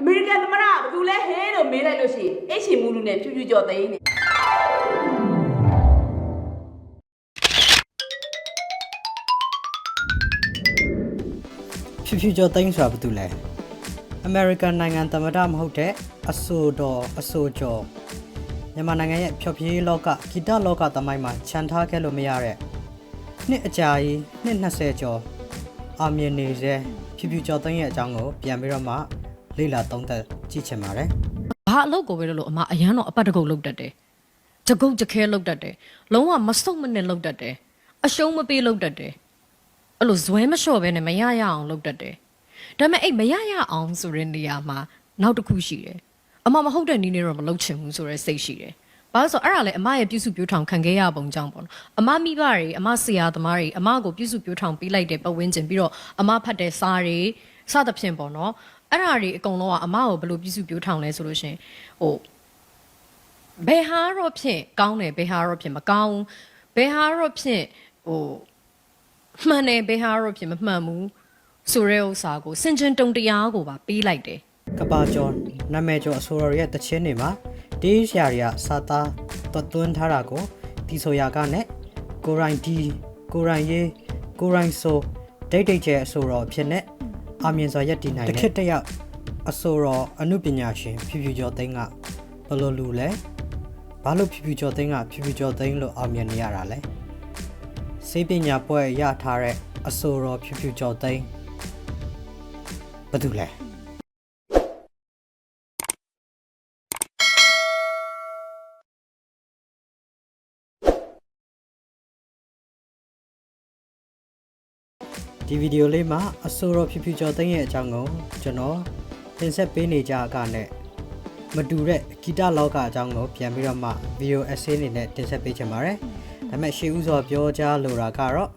အမေရိကန်သမ္မတကဘယ်သူလဲဟေးလို့မေးလိုက်လို့ရှိရင်အိတ်ရှင်မူလူနဲ့ဖြူဖြူကျော်သိန်းနေဖြူဖြူကျော်သိန်းဆိုတာဘာတူလဲအမေရိကန်နိုင်ငံသမ္မတမဟုတ်တဲ့အဆိုတော်အဆိုကျော်မြန်မာနိုင်ငံရဲ့ဖြော်ဖြေးလောကဂီတလောကသမိုင်းမှာခြံထားခဲ့လို့မရတဲ့နှစ်အကြာကြီးနှစ်20ကျော်အောင်မြင်နေစေဖြူဖြူကျော်သိန်းရဲ့အကြောင်းကိုပြန်ပြီးတော့မှ လေ့လာသုံးသပ်ကြည့်ချင်ပါတယ်ဘာအလုပ်ကိုပဲလို့လို့အမအရန်တော့အပတ်တကုတ်လုတ်တတ်တယ်။တကုတ်တခဲလုတ်တတ်တယ်။လုံးဝမစုံမနဲ့လုတ်တတ်တယ်။အရှုံးမပေးလုတ်တတ်တယ်။အဲ့လိုဇွဲမလျှော့ပဲနဲ့မရရအောင်လုတ်တတ်တယ်။ဒါပေမဲ့အဲ့မရရအောင်ဆိုတဲ့နေရာမှာနောက်တစ်ခုရှိတယ်။အမမဟုတ်တဲ့နည်းနဲ့တော့မလုတ်ချင်ဘူးဆိုတဲ့စိတ်ရှိတယ်။ဘာလို့ဆိုတော့အဲ့ဒါလည်းအမရဲ့ပြုစုပြောထောင်ခံခဲ့ရပုံကြောင့်ပေါ့နော်။အမမိဘတွေအမဆရာသမားတွေအမကိုပြုစုပြောထောင်ပေးလိုက်တဲ့ပတ်ဝန်းကျင်ပြီးတော့အမဖတ်တဲ့စာတွေစသဖြင့်ပေါ့နော်။ အဲ့ဒါတွေအကုန်လုံးကအမကိုဘယ်လိုပြုစုပြောထောင်လဲဆိုလို့ရှရင်ဟိုဘယ်ဟာတော့ဖြင့်ကောင်းတယ်ဘယ်ဟာတော့ဖြင့်မကောင်းဘူးဘယ်ဟာတော့ဖြင့်ဟိုမှန်တယ်ဘယ်ဟာတော့ဖြင့်မမှန်ဘူးဆိုတဲ့ဥစ္စာကိုစင်ကျင်တုံတရားကိုပါပေးလိုက်တယ်ကပါကျော်နာမည်ကျော်အဆိုတော်ရဲ့တခြင်းတွေမှာတေးရှာတွေကစာသားသွတ်သွင်းထားတာကိုတီဆိုရာကနဲ့ကိုရိုင်းဒီကိုရိုင်းရေးကိုရိုင်းဆိုဒိတ်ဒိတ်ကျဲအဆိုတော်အဖြစ်နဲ့ အမြင်စွာရက်တည်နိုင်တဲ့တစ်ခေတ်တစ်ယောက်အဆိုတော်အမှုပညာရှင်ဖြူဖြူကျော်သိန်းကဘယ်လိုလူလဲဘာလို့ဖြူဖြူကျော်သိန်းကဖြူဖြူကျော်သိန်းလို့အောင်မြင်နေရတာလဲစေပညာပွဲရထားတဲ့အဆိုတော်ဖြူဖြူကျော်သိန်းဘာတူလဲ ဒီဗီဒီယိုလေးမှာအဆိုတော်ဖြူဖြူကျော်သိန်းရဲ့အကြောင်းကိုကျွန်တော်တင်ဆက်ပေးနေကြကနဲ့မတူတဲ့ဂီတလောကအကြောင်းကိုပြန်ပြီးတော့မှဗီဒီယိုအဆေးအနေနဲ့တင်ဆက်ပေးချင်ပါတယ်။ဒါပေမဲ့ရှေ့ဦးစွာပြောကြားလိုတာကတော့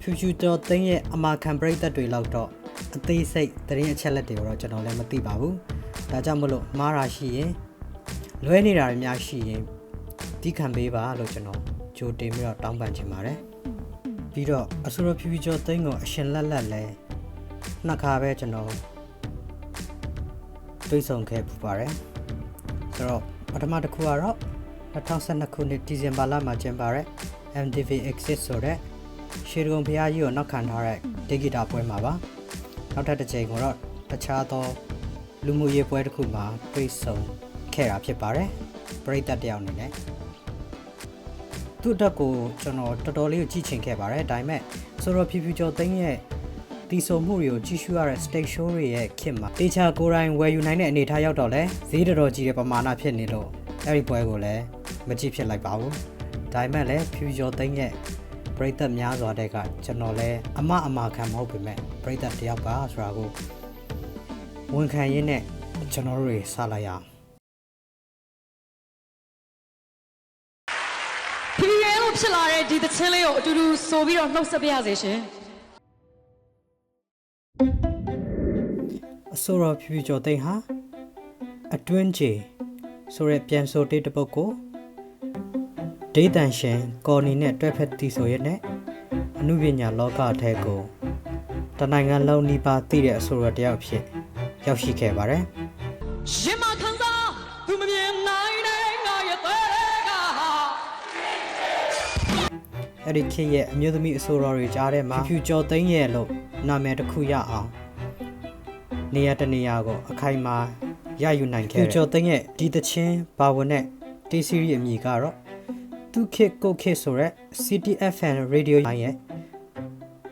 ဖြူဖြူကျော်သိန်းရဲ့အမာခံပရိသတ်တွေလောက်တော့အသေးစိတ်သတင်းအချက်လက်တွေကိုတော့ကျွန်တော်လည်းမသိပါဘူး။ဒါကြောင့်မလို့မှားတာရှိရင်လွဲနေတာတွေများရှိရင်ဒီခံပေးပါလို့ကျွန်တော်ကြိုတင်ပြီးတော့တောင်းပန်ချင်ပါတယ်။ ပြီးတော့အဆိုရဖြူဖြူကျော်သိန်းကိုအရှင်လက်လက်လဲနှစ်ခါပဲကျွန်တော်တွေးဆောင်ခဲ့ပူပါတယ်ဆိုတော့ပထမတစ်ခုကတော့2012ခုနှစ်ဒီဇင်ဘာလမှာကျင်းပတဲ့ MTV Exit ဆိုတဲ့ရှေးတုံဖျားကြီးကိုနောက်ခံထားတဲ့ဒေဂီတာပွဲမှာပါနောက်ထပ်တစ်ချိန်ကတော့တခြားသောလူမှုရေးပွဲတစ်ခုမှာတွေးဆောင်ခဲ့တာဖြစ်ပါတယ်ပရိသတ်တယောက်အနေနဲ့ သူ့အတွက်ကိုကျွန်တော်တော်တော်လေးကိုကြည့်ချင်ခဲ့ပါတယ်ဒါပေမဲ့ဆိုတော့ဖြူဖြူကျော်သိန်းရဲ့တီဆိုမှုတွေကိုကြည့်ရှုရတဲ့ stage show တွေရဲ့ခင်မှာတေချာကိုယ်တိုင်ဝယ်ယူနိုင်တဲ့အနေအထားရောက်တော့လဲဈေးတော်တော်ကြီးတဲ့ပမာဏဖြစ်နေလို့အဲ့ဒီပွဲကိုလည်းမကြည့်ဖြစ်လိုက်ပါဘူးဒါပေမဲ့လည်းဖြူဖြူကျော်သိန်းရဲ့ပရိသတ်များစွာတဲ့ကကျွန်တော်လည်းအမအမခံမဟုတ်ပေမဲ့ပရိသတ်တယောက်ပါဆိုတာကိုဝန်ခံရင်းနဲ့ကျွန်တော်တို့တွေစလိုက်ရအောင် လို့ဖြစ်လာတဲ့ဒီသချင်းလေးကိုအတူတူဆိုပြီးတော့နှုတ်ဆက်ပြရစေရှင်အဆိုတော်ဖြူဖြူကျော်သိန်းဟာအတွင်းချေဆိုတဲ့ပြန်ဆိုတေးတစ်ပုဒ်ကိုဒေးတန်ရှင်ကော်နီနဲ့တွဲဖက်တီဆိုရဲနဲ့အမှုပညာလောကအထက်ကိုတနိုင်ငံလုံးနီးပါးသိတဲ့အဆိုတော်တစ်ယောက်ဖြစ်ရောက်ရှိခဲ့ပါတယ်ရင်မ အဲ့ဒီခေတ်ရဲ့အမျိုးသမီးအဆိုတော်တွေကြားထဲမှာဖြူဖြူကျော်သိန်းရဲ့လို့နာမည်တစ်ခုရအောင်နေရာတစ်နေရာကိုအခိုင်အမာရယူနိုင်ခဲ့တယ်ဖြူကျော်သိန်းရဲ့ဒီသချင်းဘာဝင်တဲ့တေးစီရီအမည်ကတော့သူခေတ်ကိုခေတ်ဆိုရက် CTFN Radio ရဲ့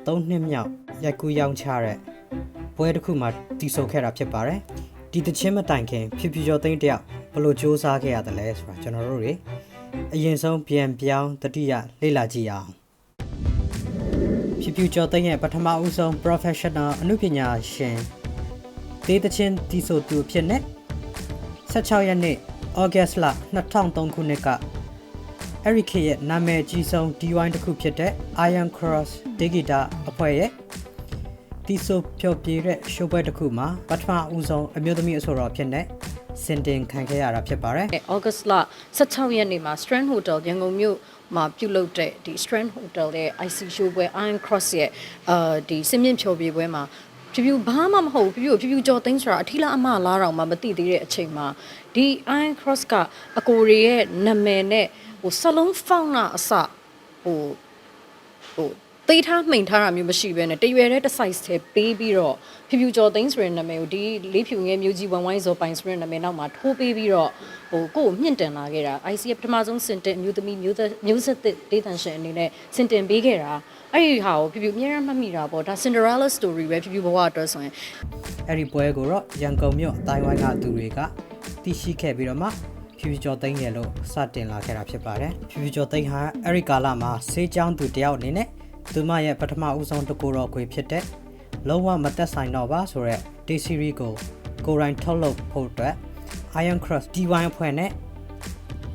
၃နှစ်မြောက်ရိုက်ကူးရောင်းချတဲ့ပွဲတစ်ခုမှာတည်ဆိုခဲ့တာဖြစ်ပါတယ်ဒီတချင်းမတိုင်ခင်ဖြူဖြူကျော်သိန်းတယောက်ဘယ်လိုစူးစမ်းခဲ့ရတယ်လဲဆိုတာကျွန်တော်တို့တွေ အရင်ဆုံးပြန်ပြောင်းတတိယလေ့လာကြည့်ရအောင်ဖြူဖြူကျော်သိန်းရဲ့ပထမဦးဆုံး professional အမှုပညာရှင်တေးတချင်းတည်ဆိုသူအဖြစ်နဲ့16ရက်နေ့ August လ2003ခုနှစ်ကအဲ့ဒီခေတ်ရဲ့နာမည်ကြီးဆုံး D1 တစ်ခုဖြစ်တဲ့ Iron Cross Digita အဖွဲ့ရဲ့တီဆိုဖြောပြတဲ့ show ပွဲတစ်ခုမှာပထမဦးဆုံးအမျိုးသမီးအဆိုတော်ဖြစ်တဲ့ စင်တင်ခံခဲ့ရတာဖြစ်ပါတယ်။ဩဂတ်လ16ရက်နေ့မှာ Strand Hotel ရန်ကုန်မြို့မှာပြုလုပ်တဲ့ဒီ Strand Hotel ရဲ့ IC show ပွဲ Iron Cross ရဲ့အာဒီစင်မြင့်ဖြော်ပြပွဲမှာဖြဖြူဖြူဘာမှမဟုတ်ဘူးဖြူဖြူဖြူဖြူကြော်သိန်းဆိုတာအထီလာအမလားတော့မှမသိသေးတဲ့အချိန်မှာဒီ iron cross ကအကိုရီရဲ့နာမည်နဲ့ဟိုစလုံးဖောင်းတာအစဟိုဟို သေးထားမှိန်ထားတာမျိုးမရှိဘဲနဲ့တရွယ်တဲ့တစ် size ထဲပေးပြီးတော့ဖြူဖြူကြော်သိန်းဆိုတဲ့နာမည်ကိုဒီလေးဖြူငယ်မျိုးကြီးဝမ်ဝိုင်းဇော်ပိုင်ဆိုတဲ့နာမည်နောက်မှာထိုးပေးပြီးတော့ဟိုကိုယ့်ကိုမြင့်တင်လာခဲ့တာ IC ရဲ့ပထမဆုံးစင်တင်မျိုးသမီးမျိုးသက်မျိုးဆက်သစ်ဒေသန်ရှင်အနေနဲ့စင်တင်ပေးခဲ့တာအဲ့ဒီဟာကိုဖြူဖြူအများရမှတ်မိတာပေါ့ဒါ Cinderella story ပဲဖြူဖြူဘဝအတွက်ဆိုရင်အဲ့ဒီပွဲကိုတော့ရန်ကုန်မြို့အတိုင်းဝိုင်းကသူတွေကသိရှိခဲ့ပြီးတော့မှဖြူဖြူကျော်သိန်းရဲ့လို့စတင်လာခဲ့တာဖြစ်ပါတယ်ဖြူဖြူကျော်သိန်းဟာအဲ့ဒီကာလမှာဆေးချောင်းသူတယောက်အနေနဲ့ သူမရဲ့ပထမဦးဆုံးတကူတော်ခွေဖြစ်တဲ့လုံးဝမသက်ဆိုင်တော့ပါဆိုတော့ D series ကိုကိုရိုင်းထုတ်လုပ်ဖို့အတွက် Iron Cross D1 အဖွဲ့နဲ့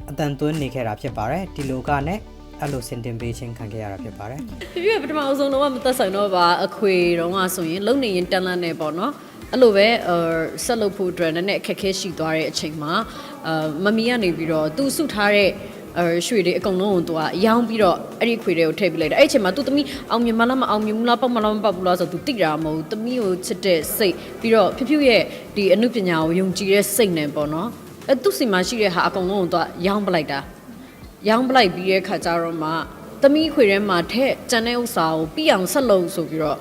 အတန်သွင်းနေခဲ့တာဖြစ်ပါတယ်ဒီလိုကနဲ့အဲ့လိုစင်တင်ပေးခြင်းခံခဲ့ရတာဖြစ်ပါတယ်ပြပြပထမအဆုံးတော့မသက်ဆိုင်တော့ပါအခွေတော့ကဆိုရင်လုံနေရင်တန်လန့်နေပေါ့နော်အဲ့လိုပဲအဲဆက်လုပ်ဖို့အတွက်နည်းနည်းအခက်အခဲရှိသွားတဲ့အချိန်မှာအာမမီကနေပြီးတော့သူစုထားတဲ့ အဲရွှေတွေအကုန်လုံးကိုသူကရောင်းပြီးတော့အဲ့ဒီခွေတွေကိုထည့်ပြလိုက်တာအဲ့ဒီအချိန်မှာသူသမီးအောင်မြင်မလားမအောင်မြင်ဘူးလားပောက်မလားမပောက်ဘူးလားဆိုသူသိတာမဟုတ်ဘူးသမီးကိုချစ်တဲ့စိတ်ပြီးတော့ဖြူဖြူရဲ့ဒီအမှုပညာကိုယုံကြည်တဲ့စိတ်နဲ့ပေါ့နော်အဲသူစီမှာရှိတဲ့ဟာအကုန်လုံးကိုသူကရောင်းပလိုက်တာရောင်းပလိုက်ပြီးတဲ့ခါကျတော့မှသမီးခွေထဲမှာထက်ကြံတဲ့ဥစ္စာကိုပြီးအောင်ဆက်လုပ်ဆိုပြီးတော့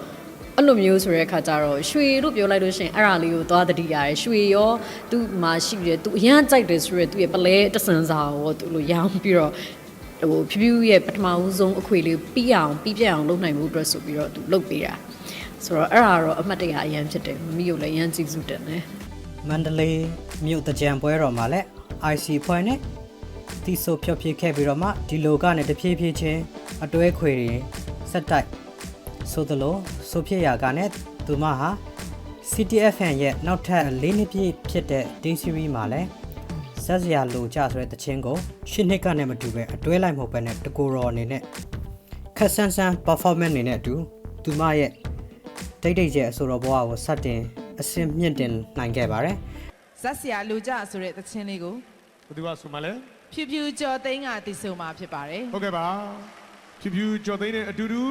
အဲ့လိုမျိုးဆိုတဲ့ခါကျတော့ရွှေလို့ပြောလိုက်လို့ရှိရင်အဲ့ဒါလေးကိုသွားတတိရတယ်ရွှေရောသူ့မှာရှိတယ်သူအရန်ကြိုက်တယ်ဆိုရယ်သူရဲ့ပလဲတစံစာကိုသူလိုရောင်းပြီးတော့ဟိုဖြူဖြူရဲ့ပထမဦးဆုံးအခွေလေးပြီးအောင်ပြီးပြတ်အောင်လုပ်နိုင်မှုအတွက်ဆိုပြီးတော့သူလုပ်ပေးတာဆိုတော့အဲ့ဒါတော့အမှတ်တရအရန်ဖြစ်တယ်မမီကိုလည်းအရန်ကြည့်စုတယ်နဲ့မန္တလေးမြို့တကြံပွဲတော်မှာလည်း IC ဖွဲ့နဲ့တီဆိုဖြောပြခဲ့ပြီးတော့မှဒီလိုကနေတဖြည်းဖြည်းချင်းအတွဲခွေတွေဆက်တိုက် ဆိုသလိုဆိုဖြစ်ရာကနဲ့သူမဟာ CTFN ရဲ့နောက်ထပ်၄နှစ်ပြည့်ဖြစ်တဲ့ D series မှာလည်းဆက်စရာလိုကြဆိုတဲ့တခြင်းကိုရှစ်နှစ်ကနေမတူပဲအတွဲလိုက်မဟုတ်ပဲနဲ့တကူရောအနေနဲ့ခက်ဆန်းဆန်း performance အနေနဲ့အတူသူမရဲ့တိတ်တိတ်ကျဲအဆိုတော်ဘဝကိုစတင်အဆင့်မြင့်တင်နိုင်ခဲ့ပါတယ်ဇက်ဆရာလူကြဆိုတဲ့သချင်းလေးကိုဘယ်သူကဆိုမှလဲဖြူဖြူကျော်သိန်းကတည်ဆိုမှာဖြစ်ပါတယ်ဟုတ်ကဲ့ပါဖြူဖြူကြော်သိန်းနဲ့အတူတူ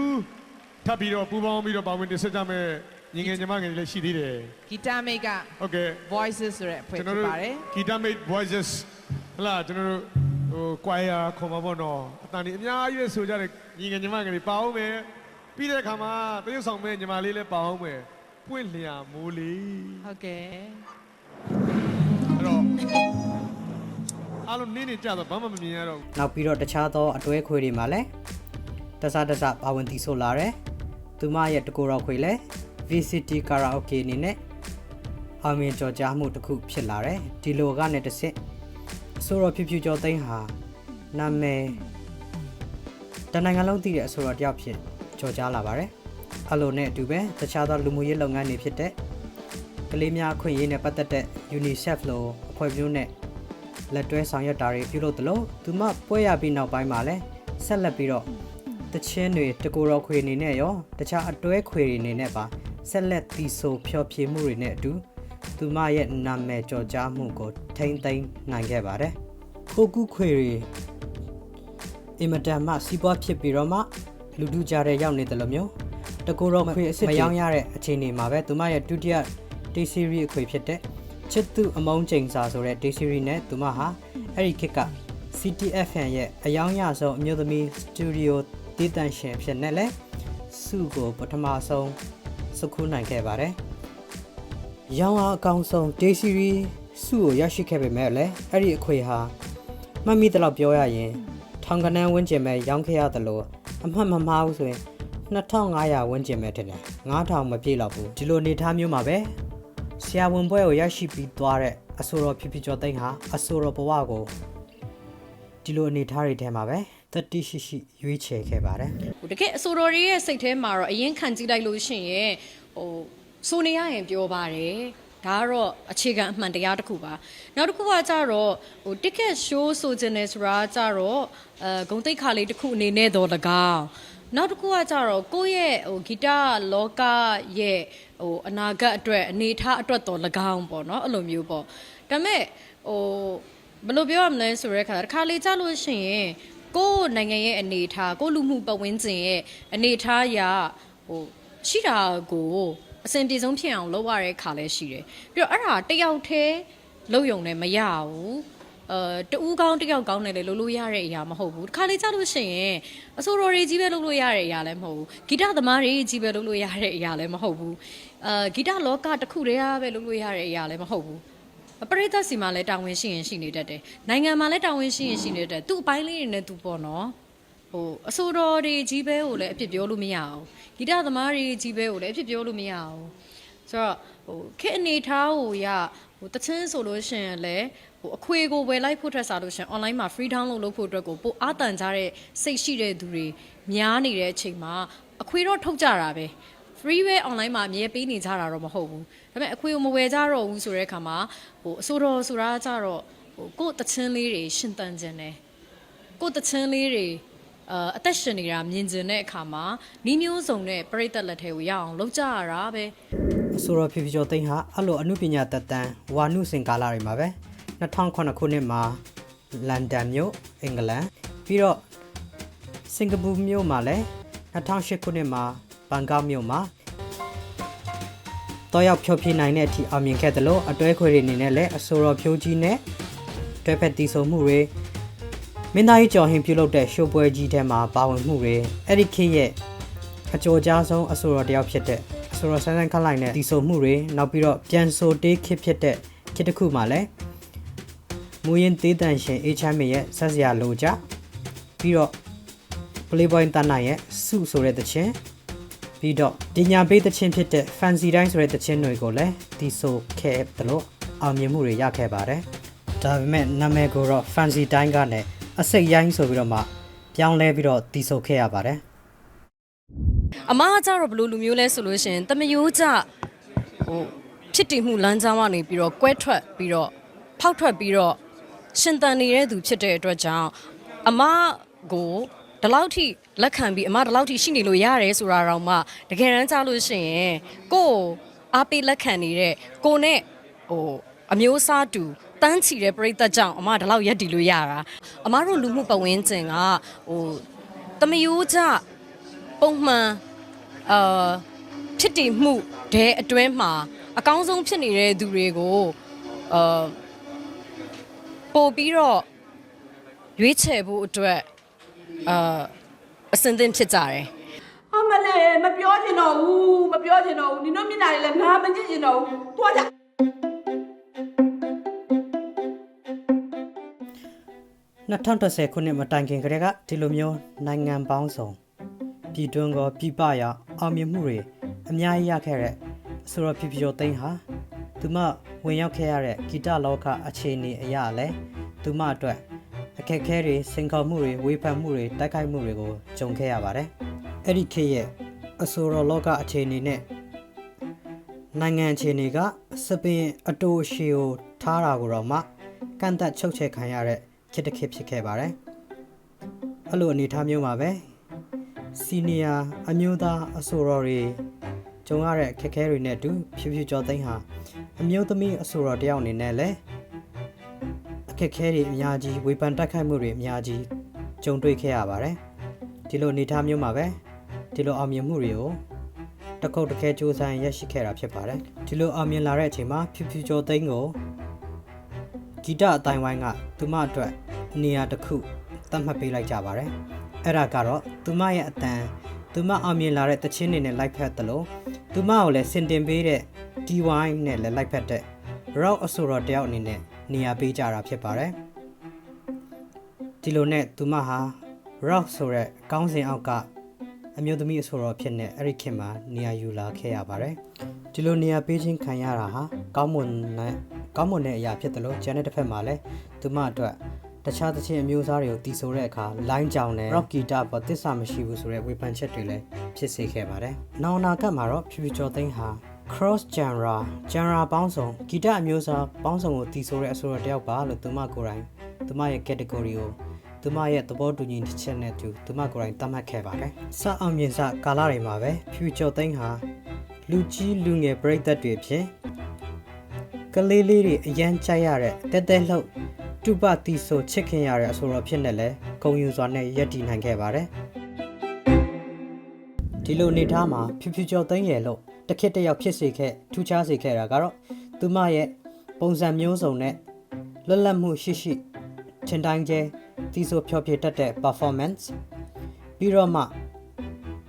ထပ်ပြီးတော့ပူပေါင်းပြီးတော့ပါဝင်တင်ဆက်ကြမယ်ညီငယ်ညီမငယ်တွေလည်းရှိသေးတယ်ဂီတာမိတ်က ဟုတ်ကဲ့ voices ဆိုတဲ့အဖွဲ့ကျွန်ဖြတော်စ်တို့ပါတယ် Guitar-mate Voices ဟလာကျွန်တော်တို့ဟို choir ခေါ်မှာပေါ့နော်အတန်ဒီအများကြီးပဲဆိုကြတယ်ညီငယ်ညီမငယ်တွေပါအောင်မယ်ပြီးတဲ့အခါမှာတရုပ်ဆောင်မဲ့ညီမလေးလည်းပါအောင်မယ်ပွင့်လျာမိုးလေးဟုတ်ကဲ့အဲ့တော့အားလုံးနင်းနေကြတော့ဘာမှမမြင်ရတော့ဘူး နောက်ပြီးတော့တခြားသောအတွဲခွေတွေမှာလည်းတစတစပါဝင်တီဆိုလာတယ် သူမရဲ့တကူတော်ခွေလည်း VCT karaoke အနေနဲ့အောင်မြင်ကြော်ကြားမှုတစ်ခုဖြစ်လာတယ်ဒီလိုကနေတစ်စစ်အဆိုတော်ဖြူဖြူကျော်သိန်းဟာနာမည်တနိုင်ငံလုံးသိတဲ့အဆိုတော်တယောက်ဖြစ်ကြော်ကြားလာပါတယ်အလိုနဲ့အတူပဲတခြားသောလူမှုရေးလုပ်ငန်းတွေဖြစ်တဲ့ကလေးများအခွင့်အရေးနဲ့ပတ်သက်တဲ့ UNICEF လိုအဖွဲ့မျိုးနဲ့လက်တွဲဆောင်ရွက်တာတွေပြုလုပ်သလိုသူမပွဲရပြီးနောက်ပိုင်းမှာလည်းဆက်လက်ပြီးတော့ တချင်းတွေတကူတော်ခွေအနေနဲ့ရောတခြားအတွဲခွေတွေအနေနဲ့ပါဆက်လက်တီဆိုဖျော်ဖြေမှုတွေနဲ့အတူသူမရဲ့နာမည်ကျော်ကြားမှုကိုထိမ့်သိမ်းနိုင်ခဲ့ပါတယ်ခိုကူခွေတွေအင်မတန်မှစီးပွားဖြစ်ပြီးတော့မှလူတူကြတဲ့ရောက်နေတယ်လို့မျိုးတကူတော်ခွေအစ်စ်မယောင်းရတဲ့အချိန်တွေမှာပဲသူမရဲ့ဒုတိယ T series အခွေဖြစ်တဲ့ချစ်သူအမုန်းချိန်စာဆိုတဲ့ D series နဲ့သူမဟာအဲ့ဒီခေတ်က CTFN ရဲ့အယောင်ရဆုံးအမျိုးသမီးစတူဒီယို တည်တံ့ရှင်ဖြစ်နေလဲစုကိုပထမဆုံးစခုနိုင်ခဲ့ပါတယ်။ရောင်းအားအကောင်ဆုံး D series စုကိုရရှိခဲ့ပေမဲ့လည်းအဲ့ဒီအခွေဟာမှတ်မိတဲ့လောက်ပြောရရင်ထောင်ကနန်းဝန်းကျင်ပဲရောင်းခဲ့ရတယ်လို့အမှတ်မမှားဘူးဆိုရင်2500ဝန်းကျင်ပဲထင်တယ်9000မပြည့်တော့ဘူးဒီလိုအနေထားမျိုးမှာပဲဆရာဝန်ဘွဲကိုရရှိပြီးသွားတဲ့အဆိုတော်ဖြစ်ဖြစ်ကျော်သိန်းဟာအဆိုတော်ဘဝကိုဒီလိုအနေထားတွေထဲမှာပဲ တတိရှိရှိရွေးချယ်ခဲ့ပါတယ်ဟိုတကယ်အဆိုတော်တွေရဲ့စိတ်ထဲမှာတော့အရင်ခံကြည့်လိုက်လို့ရှိရင်ဟိုဆိုနေရရင်ပြောပါတယ်ဒါကတော့အခြေခံအမှန်တရားတစ်ခုပါနောက်တစ်ခုကကြတော့ဟို ticket show ဆိုခြင်းနဲ့ဆိုတာကြတော့အဲဂုံတိတ်ခါလေးတစ်ခုအနေနဲ့တော့လကောင်းနောက်တစ်ခုကကြတော့ကိုယ့်ရဲ့ဟိုဂီတလောကရဲ့ဟိုအနာဂတ်အတွက်အနေထားအတွက်တော့လကောင်းပေါ့နော်အဲ့လိုမျိုးပေါ့ဒါပေမဲ့ဟိုဘယ်လိုပြောရမလဲဆိုရဲခါတစ်ခါလေကြားလို့ရှိရင် ကိုယ့်နိုင်ငံရဲ့အနေအထားကိုယ့်လူမှုပတ်ဝန်းကျင်ရဲ့အနေအထားအရာဟိုရှိတာကိုအဆင်ပြေဆုံးဖြစ်အောင်လုပ်ရတဲ့ခါလည်းရှိတယ်ပြီးတော့အဲ့ဒါတယောက်တည်းလုပ်ယုံနဲ့မရဘူးအဲတူးကောင်းတယောက်ကောင်းနဲ့လည်းလုပ်လို့ရတဲ့အရာမဟုတ်ဘူးတစ်ခါလေကြာလို့ရှိရင်အဆိုတော်တွေကြီးပဲလုပ်လို့ရတဲ့အရာလည်းမဟုတ်ဘူးဂီတသမားတွေကြီးပဲလုပ်လို့ရတဲ့အရာလည်းမဟုတ်ဘူးအဲဂီတလောကတစ်ခုတည်းကပဲလုပ်လို့ရတဲ့အရာလည်းမဟုတ်ဘူး ပရိသတ်စီမှာလည်းတာဝန်ရှိရင်ရှိနေတတ်တယ်နိုင်ငံမှာလည်းတာဝန်ရှိရင်ရှိနေတတ်တယ်သူ့အပိုင်းလေးတွေနဲ့သူပေါ့နော်ဟိုအဆိုတော်တွေကြီးပဲကိုလည်းအဖြစ်ပြောလို့မရအောင်ဂီတသမားတွေကြီးပဲကိုလည်းအဖြစ်ပြောလို့မရအောင်ဆိုတော့ဟိုခက်အနေထားကိုရဟိုတချင်းဆိုလို့ရှိရင်လည်းဟိုအခွေကိုဝယ်လိုက်ဖို့ထက်စားလို့ရှိရင် online မှာ free download လုပ်ဖို့အတွက်ကိုပိုအားတန်ကြတဲ့စိတ်ရှိတဲ့သူတွေများနေတဲ့အချိန်မှာအခွေတော့ထုတ်ကြတာပဲ free ပဲ online မှာအမြဲပေးနေကြတာတော့မဟုတ်ဘူးဒါပေမဲ့အခွေကိုမဝယ်ကြတော့ဘူးဆိုတဲ့အခါမှာဟိုအဆိုတော်ဆိုတာကကြတော့ဟိုကိုယ့်တချင်းလေးတွေရှင်တန်ခြင်းတယ်ကိုယ်တချင်းလေးတွေအာအသက်ရှင်နေတာမြင်ကျင်တဲ့အခါမှာနီးမျိုးစုံနဲ့ပြိသက်လက်ထဲကိုရအောင်လုပ်ကြရတာပဲအဆိုတော်ဖြူဖြူကျော်သိန်းဟာအဲ့လိုအမှုပညာတက်တန်းဝါနုစင်ကာလာတွေမှာပဲ2009ခုနှစ်မှာလန်ဒန်မြို့အင်္ဂလန်ပြီးတော့စင်ကာပူမြို့မှာလည်း2008ခုနှစ်မှာ ဘန်ကောက်မြို့မှာတော့ရောက်ဖြောပြနိုင်တဲ့အထိအောင်မြင်ခဲ့တယ်လို့အတွဲခွေတွေအနေနဲ့လည်းအဆိုတော်ဖြိုးကြီးနဲ့တွဲဖက်တီးဆုံမှုတွေမင်းသားကြီးကျော်ဟင်ပြုလုပ်တဲ့ရှိုးပွဲကြီးထဲမှာပါဝင်မှုတွေအဲ့ဒီခေတ်ရဲ့အကျော်ကြားဆုံးအဆိုတော်တယောက်ဖြစ်တဲ့အဆိုတော်ဆန်းဆန်းခန့်လိုက်နဲ့တီဆိုမှုတွေနောက်ပြီးတော့ပြန်ဆိုတေးခစ်ဖြစ်တဲ့ခစ်တစ်ခုမှလည်းမူရင်သေးတန်ရှင်အေချမ်းမေရဲ့ဆက်စရာလိုကြပြီးတော့ Playboy တန်းနိုင်ရဲ့စုဆိုတဲ့တခြင်း ပြီးတော့ပညာပေးတခြင်းဖြစ်တဲ့ Fancy တိုင်းဆိုတဲ့တခြင်းတွေကိုလည်းတီဆိုခဲ့တယ်လို့အောင်မြင်မှုတွေရခဲ့ပါတယ်ဒါပေမဲ့နာမည်ကိုတော့ Fancy တိုင်းကလည်းအစိတ်ရိုင်းဆိုပြီးတော့မှပြောင်းလဲပြီးတော့တီဆိုခဲ့ရပါတယ်အမားကကြတော့ဘယ်လိုလူမျိုးလဲဆိုလို့ရှိရင်တမယိုးကြဟိုဖြစ်တည်မှုလမ်းကြောင်းကနေပြီးတော့ကွဲထွက်ပြီးတော့ဖောက်ထွက်ပြီးတော့ရှင်တန်နေတဲ့သူဖြစ်တဲ့အတွက်ကြောင့်အမားကို ဒီလောက်ထိလက်ခံပြီးအမဒီလောက်ထိရှိနေလို့ရတယ်ဆိုတာတော့မှတကယ်တမ်းကြားလို့ရှိရင်ကိုယ့်ကိုအားပေးလက်ခံနေတဲ့ကိုနဲ့ဟိုအမျိုးအစားတူတန်းချီတဲ့ပြိတ္တကြောင့်အမဒီလောက်ရက်တည်လို့ရတာအမတို့လူမှုပတ်ဝန်းကျင်ကဟိုတမယိုးကြပုံမှန်အာဖြစ်တည်မှုဒဲအတွင်းမှာအကောင်းဆုံးဖြစ်နေတဲ့သူတွေကိုအာပို့ပြီးတော့ရွေးချယ်ဖို့အတွက် အာအစင်သင့်ဖြစ်ကြတယ်အမလေးမပြောချင်တော့ဘူးမပြောချင်တော့ဘူးနင်တို့မျက်နှာတွေလည်းငါမကြည့်ချင်တော့ဘူးတွားကြ2010ခုနှစ်မတိုင်ခင်ကတည်းကဒီလိုမျိုးနိုင်ငံပေါင်းစုံပြည်တွင်းကပြည်ပရအောင်မြင်မှုတွေအများကြီးရခဲ့တဲ့အဆိုတော်ဖြစ်ဖြစ်ကျော်သိန်းဟာသူမဝင်ရောက်ခဲ့ရတဲ့ဂီတလောကအခြေအနေအရာလဲသူမအတွက်အ ခက်အခဲတွေစင်ခေါ်မှုတွေဝေဖန်မှုတွေတိုက်ခိုက်မှုတွေကိုကြုံခဲ့ရပါတယ်အဲ့ဒီခေတ်ရဲ့အဆိုတော်လောကအခြေအနေနဲ့နိုင်ငံအခြေအနေကစပင်အတူရှီကိုထားတာကိုတော့မှကန့်သက်ချုပ်ချယ်ခံရတဲ့ခေတ်တစ်ခေတ်ဖြစ်ခဲ့ပါတယ်။အဲ့လိုအနေအထားမျိုးမှာပဲစီနီယာအမျိုးသားအဆိုတော်တွေကြုံရတဲ့အခက်အခဲတွေနဲ့အတူဖြူဖြူကျော်သိန်းဟာအမျိုးသမီးအဆိုတော်တစ်ယောက်အနေနဲ့လည်း အခက်အခဲတွေအများကြီးဝေဖန်တိုက်ခိုက်မှုတွေအများကြီးကြုံတွေ့ခဲ့ရပါတယ်။ဒီလိုအနေအထားမျိုးမှာပဲဒီလိုအောင်မြင်မှုတွေကိုတစ်ခုတ်တစ်ခဲစူးစမ်းရရှိခဲ့တာဖြစ်ပါတယ်။ဒီလိုအောင်မြင်လာတဲ့အချိန်မှာဖြူဖြူကျော်သိန်းကိုဂီတအတိုင်းဝိုင်းကသူမအတွက်နေရာတစ်ခုသတ်မှတ်ပေးလိုက်ကြပါတယ်။အဲ့ဒါကတော့သူမရဲ့အတန်သူမအောင်မြင်လာတဲ့တခြင်းတွေနဲ့လိုက်ဖက်တယ်လို့သူမကိုလည်းစင်တင်ပေးတဲ့ DY နဲ့လည်းလိုက်ဖက်တဲ့ Rock အဆိုတော်တယောက်အနေနဲ့ နေရာပေးကြတာဖြစ်ပါတယ်။ဒီလိုနဲ့သူမဟာ Rock ဆိုတဲ့ကောင်းစဉ်အောက်ကအမျိုးသမီးအဆိုတော်ဖြစ်နေအဲ့ဒီခင်မှာနေရာယူလာခဲ့ရပါတယ်။ဒီလိုနေရာပေးခြင်းခံရတာဟာကောင်းမွန်တဲ့ကောင်းမွန်တဲ့အရာဖြစ်တယ်လို့ကျန်တဲ့တစ်ဖက်မှာလည်းသူမအတွက်တခြားသချင်းအမျိုးအစားတွေကိုတီးဆိုတဲ့အခါ line ကြောင်နဲ့ rock guitar ပေါ်သစ္စာမရှိဘူးဆိုတဲ့ဝေဖန်ချက်တွေလည်းဖြစ်စေခဲ့ပါတယ်။နောင်နာကတ်မှာတော့ဖြူဖြူကျော်သိန်းဟာ cross genre genre ပေါင်းစုံဂီတအမျိုးအစားပေါင်းစုံကိုတီးဆိုတဲ့အဆိုတော်တယောက်ပါလို့သူမကိုယ်တိုင်သူမရဲ့ category ကိုသူမရဲ့သဘောတူညီချက်နဲ့တူသူမကိုယ်တိုင်သတ်မှတ်ခဲ့ပါတယ်။စအောင်မြင်စကာလတွေမှာပဲဖြူကျော်သိန်းဟာလူကြီးလူငယ်ပရိသတ်တွေဖြင့်ကလေးလေးတွေအရန်ကြိုက်ရတဲ့တဲတဲလှုပ်တူပတီဆိုချစ်ခင်ရတဲ့အဆိုတော်ဖြစ်နေလဲဂုံယူစွာနဲ့ရက်တည်နိုင်ခဲ့ပါတယ်။ဒီလိုအနေထားမှာဖြူဖြူကျော်သိန်းရဲ့လို့ တတစ်ခေတ်တစ်ယောက်ဖြစ်စေခဲ့ထူးခြားစေခဲ့တာကတော့သူမရဲ့ပုံစံမျိုးစုံနဲ့လွတ်လပ်မှုရှိရှိထင်တိုင်းကျဲတီးဆိုဖြောပြတတ်တဲ့ performance ပြီးတော့မှ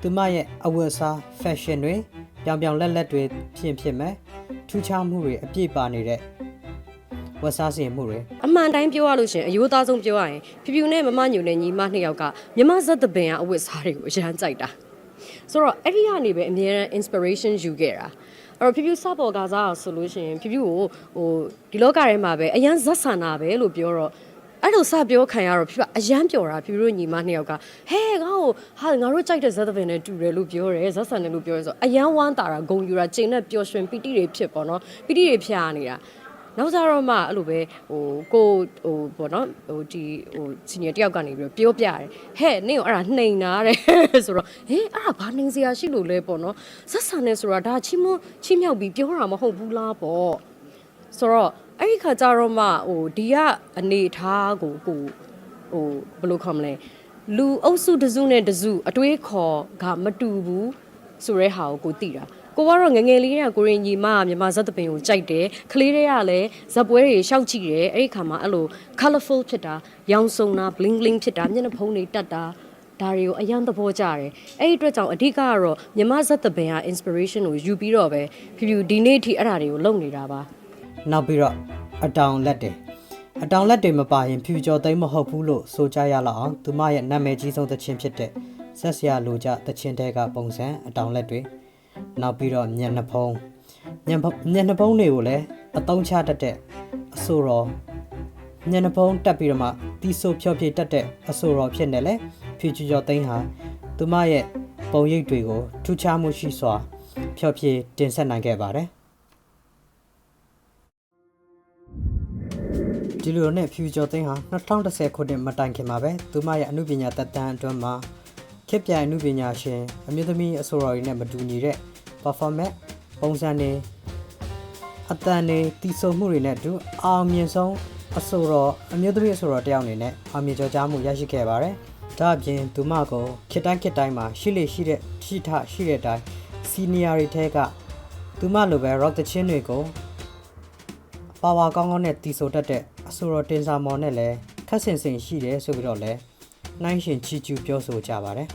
သူမရဲ့အဝတ်အစား fashion တွေပြောင်ပြောင်လက်လက်တွေဖြစ်ဖြစ်မဲ့ထူးခြားမှုတွေအပြည့်ပါနေတဲ့ဝတ်စားစင်မှုတွေအမှန်တိုင်းပြောရလို့ရှရင်အယိုးသားဆုံးပြောရရင်ဖြူဖြူနဲ့မမညိုနဲ့ညီမနှစ်ယောက်ကမြမဇက်သပင်ကအဝတ်စားတွေကိုအရန်ကြိုက်တာ ဆိုတော့အဲ့ဒီကနေပဲအများရန် inspiration ယူခဲ့တာအဲ့တော့ဖြူဖြူစပေါ်ကစားအောင်ဆိုလို့ရှရင်ဖြူဖြူကိုဟိုဒီလောကထဲမှာပဲအရန်ဇက်ဆန်တာပဲလို့ပြောတော့အဲ့လိုစပြောခံရတော့ဖြူကအရန်ပျော်တာဖြူဖြူတို့ညီမနှစ်ယောက်ကဟဲငါ့ကိုဟာငါတို့ကြိုက်တဲ့ဇက်သပင်နဲ့တူတယ်လို့ပြောတယ်ဇက်ဆန်တယ်လို့ပြောရဲဆိုတော့အရန်ဝမ်းတာတာဂုံယူတာကျင်းနဲ့ပျော်ရွှင်ပီတိတွေဖြစ်ပေါ့နော်ပီတိတွေဖျားနေတာ နောက်ကြတော့မှအဲ့လိုပဲဟိုကိုဟိုပေါ့နော်ဟိုဒီဟိုစီနီယာတယောက်ကနေပြီးတော့ပြောပြတယ်ဟဲ့နင့်ကိုအဲ့ဒါနှိမ်နာတယ်ဆိုတော့ဟင်အဲ့ဒါဘာနှိမ်စရာရှိလို့လဲပေါ့နော်ဇက်ဆန်နေဆိုတာဒါချီးမွမ်းချီးမြှောက်ပြီးပြောတာမဟုတ်ဘူးလားပေါ့ဆိုတော့အဲ့ဒီခါကျတော့မှဟိုဒီကအနေထားကိုကိုဟိုဘယ်လိုခေါ်မလဲလူအုပ်စုတစ်စုနဲ့တစ်စုအတွေးခေါ်ကမတူဘူးဆိုတဲ့ဟာကိုကိုသိတာ ကိုကတော့ငယ်ငယ်လေးကကိုရင်ညီမကမြန်မာဇက်သပင်ကိုကြိုက်တယ်ကလေးတွေကလည်းဇက်ပွဲတွေရှောက်ကြည့်တယ်အဲ့ဒီခါမှာအဲ့လို colorful ဖြစ်တာရောင်စုံတာ bling bling ဖြစ်တာမျက်နှာဖုံးတွေတက်တာဒါတွေကိုအယံသဘောကျတယ်အဲ့ဒီအတွက်ကြောင့်အဓိကကတော့မြန်မာဇက်သပင်က inspiration ကိုယူပြီးတော့ပဲဖြူဖြူဒီနေ့အထိအဲ့ဒါတွေကိုလုပ်နေတာပါနောက်ပြီးတော့အတောင်လက်တွေအတောင်လက်တွေမပါရင်ဖြူကျော်သိမ်းမဟုတ်ဘူးလို့ဆိုကြရလောက်အောင်သူမရဲ့နာမည်ကြီးဆုံးသချင်းဖြစ်တဲ့ဆက်စရာလိုကြသချင်းတဲကပုံစံအတောင်လက်တွေ နောက်ပြီးတော့ညံနှဖုံးညံဖညံနှဖုံးတွေကိုလည်းအတုံးချတတ်တဲ့အဆိုတော်ညံနှဖုံးတက်ပြီးတော့မှတီးဆိုဖြောပြတတ်တဲ့အဆိုတော်ဖြစ်နေလေဖြူကျော်သိမ်းဟာသူမရဲ့ပုံရိပ်တွေကိုထူးခြားမှုရှိစွာဖြောပြတင်ဆက်နိုင်ခဲ့ပါတယ်ဒီလိုနဲ့ Future သိန်းဟာ2010ခုနှစ်မတိုင်ခင်မှာပဲသူမရဲ့အမှုပညာတက်တန်းအတွင်းမှာ ခေတ်ပြိုင်အမှုပညာရှင်အမျိုးသမီးအဆိုတော်တွေနဲ့မတူညီတဲ့ performance ပုံစံတွေအတန်တွေတီးဆိုမှုတွေနဲ့အတူအောင်မြင်ဆုံးအဆိုတော်အမျိုးသမီးအဆိုတော်တစ်ယောက်အနေနဲ့အောင်မြင်ကြောကြားမှုရရှိခဲ့ပါတယ်။ဒါအပြင်သူမကိုခေတ်တိုင်းခေတ်တိုင်းမှာရှိလေရှိတဲ့ရှိထရှိတဲ့အတိုင်း senior တွေထဲကသူမလိုပဲ rock တချင်းတွေကိုပါဝါကောင်းကောင်းနဲ့တီဆိုတတ်တဲ့အဆိုတော်တင်စာမော်နဲ့လည်းခက်ဆင်ဆင်ရှိတယ်ဆိုပြီးတော့လည်း နှိုင်းရှင်ချီကျူးပြောဆိုကြပါတယ်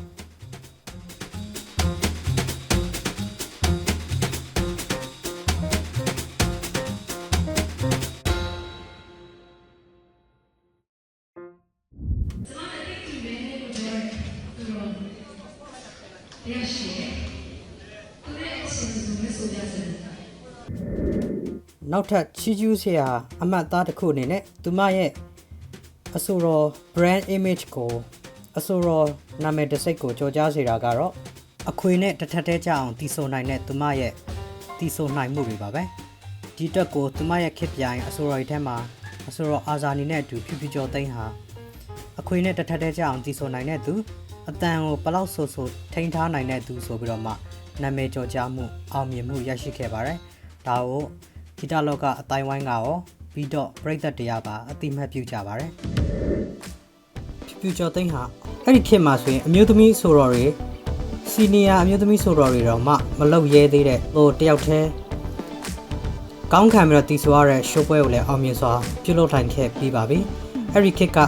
နောက်ထပ်ချီကျူးစရာအမှတ်အသားတစ်ခုအနေနဲ့သူမရဲ့ အဆိုတော် brand image ကိုအဆိုတော်နာမည်တစ်စိတ်ကိုကြော်ကြားစေတာကတော့အခွေနဲ့တစ်ထပ်သေးကြအောင်တီဆိုနိုင်တဲ့သူမရဲ့တီဆိုနိုင်မှုတွေပါပဲဒီအတက်ကိုသူမရဲ့ခစ်ပြိုင်အဆိုတော်တွေထဲမှာအဆိုတော်အာဇာနီနဲ့အတူဖြူဖြူကျော်သိန်းဟာအခွေနဲ့တစ်ထပ်သေးကြအောင်တီဆိုနိုင်တဲ့သူအတန်ကိုဘလောက်ဆိုဆိုထိန်းထားနိုင်တဲ့သူဆိုပြီးတော့မှနာမည်ကျော်ကြားမှုအောင်မြင်မှုရရှိခဲ့ပါတယ်ဒါကိုဂီတလောကအတိုင်းဝိုင်းကရော ပြီးတော့ပြိသက်တရားပါအတိမတ်ပြုကြပါရယ်ဖြူဖြူကျော်သိန်းဟာအဲ့ဒီခေတ်မှာဆိုရင်အမျိုးသမီးဆိုတော်တွေစီနီယာအမျိုးသမီးဆိုတော်တွေတော့မှမလောက်ရဲသေးတဲ့ဟိုတယောက်တည်းကောင်းခံပြီးတော့တီဆိုရတဲ့ရှိုးပွဲကိုလည်းအောင်မြင်စွာပြုလုပ်ထိုင်ခဲ့ပြီးပါပြီအဲ့ဒီခေတ်က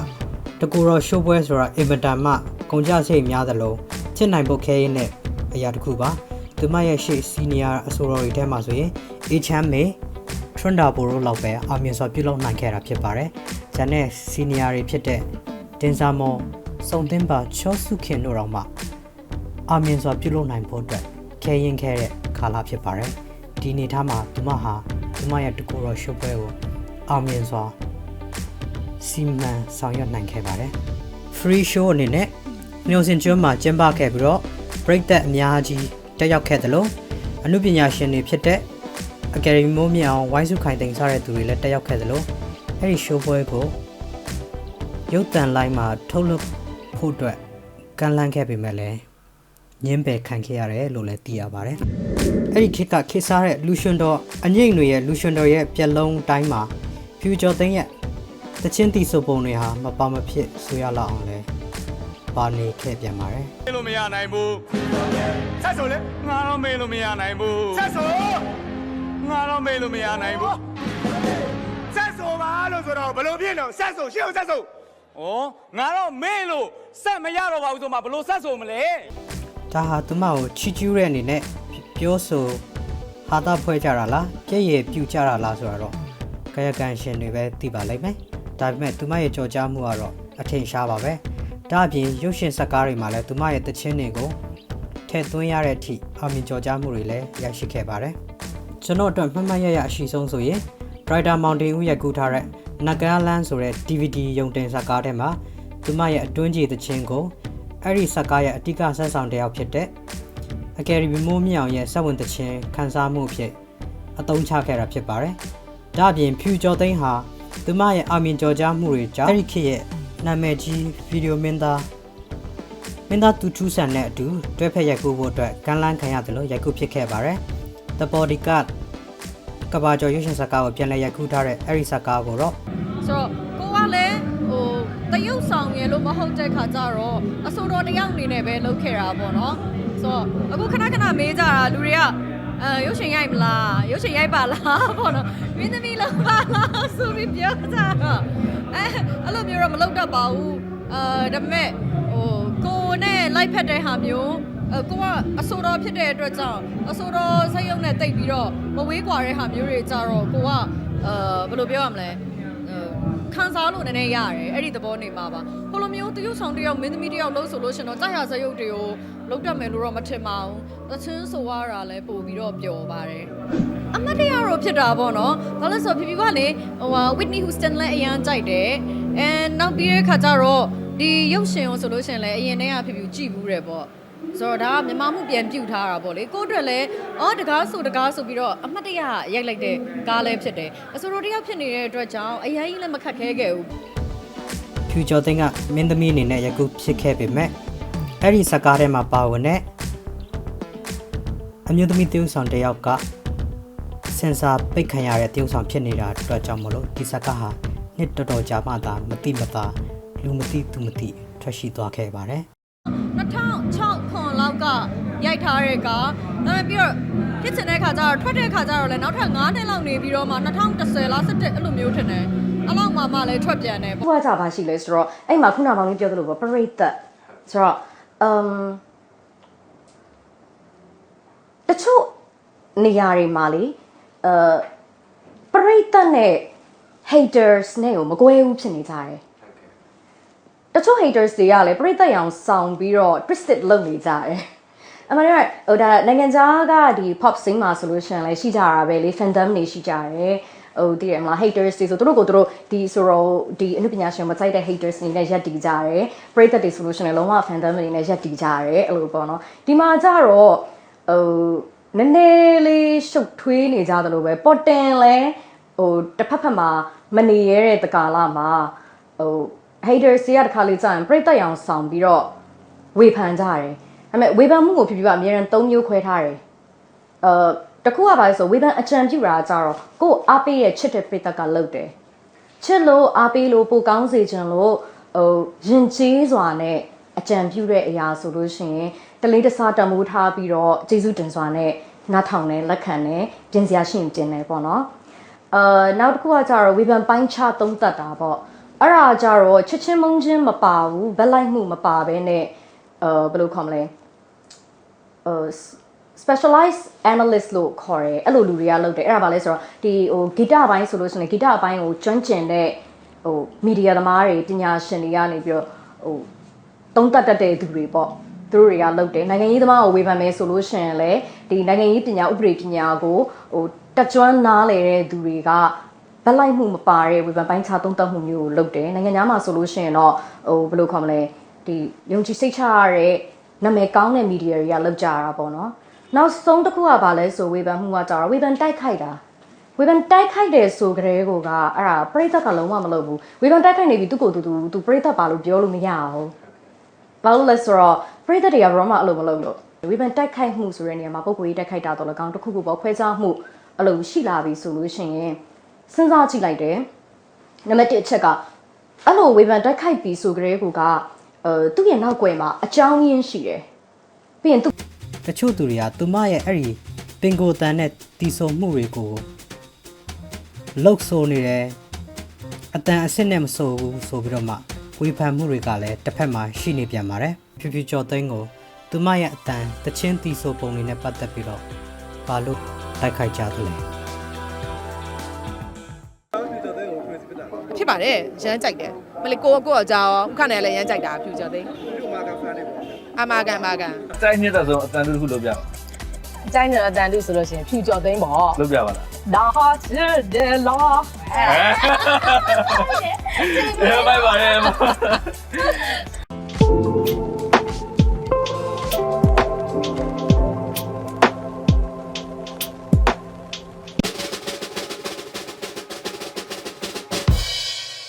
တကူတော်ရှိုးပွဲဆိုတာအင်မတန်မှကုန်ကြစိတ်များသလိုချစ်နိုင်ဖို့ခဲရင်းနဲ့အရာတစ်ခုပါသူမရဲ့ရှေ့စီနီယာအဆိုတော်တွေထဲမှာဆိုရင်အေချမ်းမေ ထရွန်ဒါဘိုရိုလောက်ပဲအောင်မြင်စွာပြုလုပ်နိုင်ခဲ့တာဖြစ်ပါတယ်။ဂျန်နဲ့စီနီယာတွေဖြစ်တဲ့တင်စာမော်စုံတင်ပါချောစုခင်တို့တော့မှအောင်မြင်စွာပြုလုပ်နိုင်ဖို့အတွက်ခဲရင်ခဲတဲ့ကာလဖြစ်ပါတယ်။ဒီအနေထားမှာသူမဟာသူမရဲ့တကူတော်ရှုပ်ပွဲကိုအောင်မြင်စွာစီမံဆောင်ရွက်နိုင်ခဲ့ပါတယ်။ free show အနေနဲ့မျိုးစင်ကျွန်းမှာကျင်းပခဲ့ပြီးတော့ break that အများကြီးတက်ရောက်ခဲ့တယ်လို့အမှုပညာရှင်တွေဖြစ်တဲ့ အကယ်ဒမီမိုးမြောင်ဝိုင်းစုခိုင်တိန်စားတဲ့သူတွေလည်းတက်ရောက်ခဲ့သလိုအဲ့ဒီရှိုးပွဲကိုရုပ်တံလိုင်းမှာထုတ်လုပ်ဖို့အတွက်ကန့်လန့်ခဲ့ပေမဲ့လည်းညင်းပယ်ခံခဲ့ရတယ်လို့လည်းသိရပါတယ်။အဲ့ဒီခေတ်ကခေတ်စားတဲ့လူရှင်တော်အငိမ့်တွေရဲ့လူရှင်တော်ရဲ့ပြက်လုံးတိုင်းမှာ future သိန်းရဲ့တချင်းတီဆိုပုံတွေဟာမပါမဖြစ်ဆိုရလောက်အောင်လဲပါနေခဲ့ပြန်ပါတယ်မေးလို့မရနိုင်ဘူးဆက်ဆိုလေငါတော့မေးလို့မရနိုင်ဘူးဆက်ဆို ငါတော့မေးလို့မရနိုင်ဘူးဆက်ဆိုပါလို့ဆိုတော့ဘယ်လိုဖြစ်တော့ဆက်ဆိုရှင်းအောင်ဆက်ဆိုဩငါတော့မေးလို့ဆက်မရတော့ပါဘူးဆိုမှဘယ်လိုဆက်ဆိုမလဲဒါဟာသူမကိုချီကျူးတဲ့အနေနဲ့ပြောဆိုဟာတာဖွဲ့ကြတာလားပြည့်ရည်ပြူကြတာလားဆိုတာတော့ကာယကံရှင်တွေပဲသိပါလိမ့်မယ်ဒါပေမဲ့သူမရဲ့ကြော်ကြားမှုကတော့အထင်ရှားပါပဲဒါအပြင်ရုပ်ရှင်ဇာတ်ကားတွေမှာလည်းသူမရဲ့တခြင်းတွေကိုထည့်သွင်းရတဲ့အထိအောင်မြင်ကြော်ကြားမှုတွေလည်းရရှိခဲ့ပါတယ် ကျွန်တော်အတွက်မှတ်မှတ်ရရအရှိဆုံးဆိုရင် Brighter Mountain ဦးရိုက်ကူးထားတဲ့နဂါလန်ဆိုတဲ့ DVD ရုံတင်ဇာတ်ကားထဲမှာသူမရဲ့အတွင်းကြီးတခြင်းကိုအဲ့ဒီဇာတ်ကားရဲ့အတိကဆက်ဆောင်တစ်ယောက်ဖြစ်တဲ့အကယ်ဒမီမိုးမြောင်ရဲ့စက်ဝင်တခြင်းခန်းစားမှုအဖြစ်အသုံးချခဲ့တာဖြစ်ပါတယ်။ဒါ့အပြင်ဖြူကျော်သိန်းဟာသူမရဲ့အာမင်ကြော်ကြားမှုတွေကြောင့်အဲ့ဒီခေတ်ရဲ့နာမည်ကြီးဗီဒီယိုမင်းသားမင်းသားတူထူးဆန်နဲ့အတူတွဲဖက်ရိုက်ကူးဖို့အတွက်ကမ်းလှမ်းခံရတယ်လို့ရိုက်ကူးဖြစ်ခဲ့ပါတယ်။ The Bodyguard ကဘာကျော်ရွှေရှင်စကားကိုပြန်လည်ရိုက်ကူးထားတဲ့အဲ့ဒီစကားကိုတော့ဆိုတော့ကိုကလည်းဟိုတရုပ်ဆောင်ရလို့မဟုတ်တဲ့ခါကျတော့အစိုးရတယောက်အနေနဲ့ပဲလုပ်ခဲ့တာပေါ့နော်ဆိုတော့အခုခဏခဏမေးကြတာလူတွေကအဲရုပ်ရှင်ရိုက်မလားရုပ်ရှင်ရိုက်ပါလားပေါ့နော်မင်းသမီးလောက်ပါလားဆိုပြီးပြောကြတာအဲအဲ့လိုမျိုးတော့မလုပ်တတ်ပါဘူးအဲဒါပေမဲ့ဟိုကိုနဲ့လိုက်ဖက်တဲ့ဟာမျိုးအဲ ကိုကအဆိုတော်ဖြစ်တဲ့အတွက်ကြောင့်အဆိုတော်စိတ်ယုံနဲ့တိတ်ပြီးတော့မဝေးကွာတဲ့ဟာမျိုးတွေကြတော့ကိုကအဲဘယ်လိုပြောရမလဲခံစားလို့နည်းနည်းရတယ်အဲ့ဒီသဘောနေမှာပါဟိုလိုမျိုးတရုပ်ဆောင်တယောက်မင်းသမီးတယောက်လို့ဆိုလို့ရှင်တော့ကြာရစရုပ်တွေကိုလုံးတက်မယ်လို့တော့မထင်ပါဘူးသချင်းဆိုရတာလည်းပို့ပြီးတော့ပျော်ပါတယ်အမတ်တရားတော့ဖြစ်တာပေါ့နော်ဘာလို့လဲဆိုတော့ဖြည်းဖြည်းကလေဟိုဟာ Whitney Houston လည်းအရန်ကြိုက်တယ်အဲနောက်ပြီးတဲ့ခါကျတော့ဒီရုပ်ရှင်ကိုဆိုလို့ရှင်လည်းအရင်တည်းကဖြည်းဖြည်းကြည့်ဘူးတယ်ပေါ့ ဆိုတော့ဒါကမြန်မာမှုပြန်ပြုတ်ထားတာပေါ့လေကိုယ့်အတွက်လည်းအော်တကားဆိုတကားဆိုပြီးတော့အမှတ်တရရိုက်လိုက်တဲ့ကားလည်းဖြစ်တယ်အဆိုတော်တယောက်ဖြစ်နေတဲ့အတွက်ကြောင့်အရင်ကြီးလည်းမခက်ခဲခဲ့ဘူးဖြူကျော်သိန်းကမင်းသမီးအနေနဲ့ရိုက်ကူးဖြစ်ခဲ့ပေမဲ့အဲ့ဒီစကားထဲမှာပါဝင်တဲ့အမျိုးသမီးတယောက်ဆောင်တစ်ယောက်ကစင်ဆာပိတ်ခံရတဲ့တယောက်ဆောင်ဖြစ်နေတာအတွက်ကြောင့်မလို့ဒီစကားဟာနှစ်တော်တော်ကြာမှသာမတိမသာလူမသိသူမသိထွက်ရှိသွားခဲ့ပါတယ် 2006ခွန်လောက်ကရိုက်ထားတဲ့ကဒါပေမဲ့ပြီးတော့ဖြစ်ချင်တဲ့ခါကျတော့ထွက်တဲ့ခါကျတော့လည်းနောက်ထပ်9နှစ်လောက်နေပြီးတော့မှ2010လား17အဲ့လိုမျိုးထင်တယ်အဲ့လောက်မှမှလည်းထွက်ပြန်တယ်ဘွားကြပါရှိလဲဆိုတော့အဲ့မှာခုနကမောင်လေးပြောသလိုပေါ့ပရိသတ်ဆိုတော့အမ်တချို့နေရာတွေမှာလေအဲပရိသတ်နဲ့ haters နဲ့ကိုမကွဲဘူးဖြစ်နေကြတယ် တချို့ haters တွေကလည်းပရိသတ်ရောင်ဆောင်ပြီးတော့ twisted လုပ်နေကြတယ်အမှန်တကယ်ဟိုဒါနိုင်ငံခြားကဒီ pop scene မှာဆိုလို့ရှိရင်လည်းရှိကြတာပဲလေ fandom တွေရှိကြတယ်ဟိုတည်ရမလား haters တွေဆိုသူတို့ကိုသူတို့ဒီဆိုတော့ဒီအနုပညာရှင်မကြိုက်တဲ့ haters တွေနဲ့ရက်တည်ကြတယ်ပရိသတ်တွေဆိုလို့ရှိရင်လည်းလုံးဝ fandom တွေနဲ့ရက်တည်ကြတယ်အဲ့လိုပေါ့နော်ဒီမှာကြတော့ဟိုနည်းနည်းလေးရှုပ်ထွေးနေကြသလိုပဲပေါ်တင်လဲဟိုတစ်ဖက်ဖက်မှာမနေရတဲ့တကာလမှာဟို haters တွေကတစ်ခါလေးကြာရင်ပရိသတ်ရောင်ဆောင်ပြီးတော့ဝေဖန်ကြတယ်ဒါပေမဲ့ဝေဖန်မှုကိုဖြစ်ဖြစ်ကအများရန်၃မျိုးခွဲထားတယ်အဲတခုကပါလဲဆိုဝေဖန်အကြံပြုတာကြတော့ကိုယ်အားပေးရဲ့ချစ်တဲ့ပရိသတ်ကလုပ်တယ်ချစ်လို့အားပေးလို့ပိုကောင်းစေချင်လို့ဟိုရင်ကျေးစွာနဲ့အကြံပြုတဲ့အရာဆိုလို့ရှိရင်တလေးတစားတမိုးထားပြီးတော့ကျေးဇူးတင်စွာနဲ့နားထောင်တယ်လက်ခံတယ်ပြင်စရာရှိရင်ပြင်တယ်ပေါ့နော်အာနောက်တစ်ခုကကြတော့ဝေဖန်ပိုင်းခြားသုံးသပ်တာပေါ့ အဲ့ဒါကြတော့ချစ်ချင်းမုန်းချင်းမပါဘူးဗက်လိုက်မှုမပါဘဲနဲ့အာဘယ်လိုခေါ်မလဲအာ specialized analyst လို့ခေါ်တယ်အဲ့လိုလူတွေကလုပ်တယ်အဲ့ဒါဘာလဲဆိုတော့ဒီဟိုဂီတပိုင်းဆိုလို့ရှိရင်ဂီတအပိုင်းကိုကျွမ်းကျင်တဲ့ဟိုမီဒီယာသမားတွေပညာရှင်တွေကနေပြီးတော့ဟိုသုံးသပ်တတ်တဲ့သူတွေပေါ့သူတို့တွေကလုပ်တယ်နိုင်ငံရေးသမားကိုဝေဖန်မယ်ဆိုလို့ရှိရင်လည်းဒီနိုင်ငံရေးပညာဥပဒေပညာကိုဟိုတက်ကျွမ်းနားလည်တဲ့သူတွေက ဗက်လိုက်မှုမပါတဲ့ဝေဖန်ပိုင်းခြားသုံးသပ်မှုမျိုးကိုလုပ်တယ်နိုင်ငံသားမှာဆိုလို့ရှိရင်တော့ဟိုဘယ်လိုခေါ်မလဲဒီယုံကြည်စိတ်ချရတဲ့နာမည်ကောင်းတဲ့မီဒီယာတွေကလုပ်ကြတာပေါ့နော်နောက်ဆုံးတစ်ခုကဘာလဲဆိုဝေဖန်မှုကကြတော့ဝေဖန်တိုက်ခိုက်တာဝေဖန်တိုက်ခိုက်တယ်ဆိုကြတဲ့ကိုကအဲ့ဒါပြိသက်ကလုံးဝမလုပ်ဘူးဝေဖန်တိုက်ခိုက်နေပြီသူ့ကိုယ်သူသူသူပြိသက်ပါလို့ပြောလို့မရအောင်ဘာလို့လဲဆိုတော့ပြိသက်တွေကဘာမှအဲ့လိုမလုပ်လို့ဝေဖန်တိုက်ခိုက်မှုဆိုတဲ့နေရာမှာပုံကိုယ်ရေးတိုက်ခိုက်တာတော့လည်းကောင်းတစ်ခုခုပေါ့ခွဲခြားမှုအဲ့လိုရှိလာပြီဆိုလို့ရှိရင် စဉ်းစားကြည့်လိုက်တယ်နံပါတ်1အချက်ကအဲ့လိုဝေဖန်တိုက်ခိုက်ပြီးဆိုကြတဲ့ကိုကအဲသူ့ရဲ့နောက်ကွယ်မှာအကြောင်းရင်းရှိတယ်ပြီးရင်သူတချို့သူတွေကသူမရဲ့အဲ့ဒီပင်ကိုတန်တဲ့တီဆိုမှုတွေကိုလှုပ်ဆိုးနေတယ်အတန်အစ်စ်နဲ့မဆိုဘူးဆိုပြီးတော့မှဝေဖန်မှုတွေကလည်းတစ်ဖက်မှာရှိနေပြန်ပါတယ်ဖြူဖြူကျော်သိန်းကိုသူမရဲ့အတန်တချင်းတီဆိုပုံတွေနဲ့ပတ်သက်ပြီးတော့ဘာလို့တိုက်ခိုက်ကြသလဲ ပါတယ်ရမ်းကြိုက်တယ်မလေးကိုကိုအကြောင်းခနဲ့လည်းရမ်းကြိုက်တာဖြူကျော်သိန်းအမကန်ပါကန်အတိုင်းမြင့်တဲ့ဆုံးအတန်တူတစ်ခုလုပ်ပြပါအတိုင်းနဲ့အတန်တူဆိုလို့ရှိရင်ဖြူကျော်သိန်းပေါ့လုပ်ပြပါလားဒါဟာချစ်တယ်လားအဲဘိုင်ပါရဲ့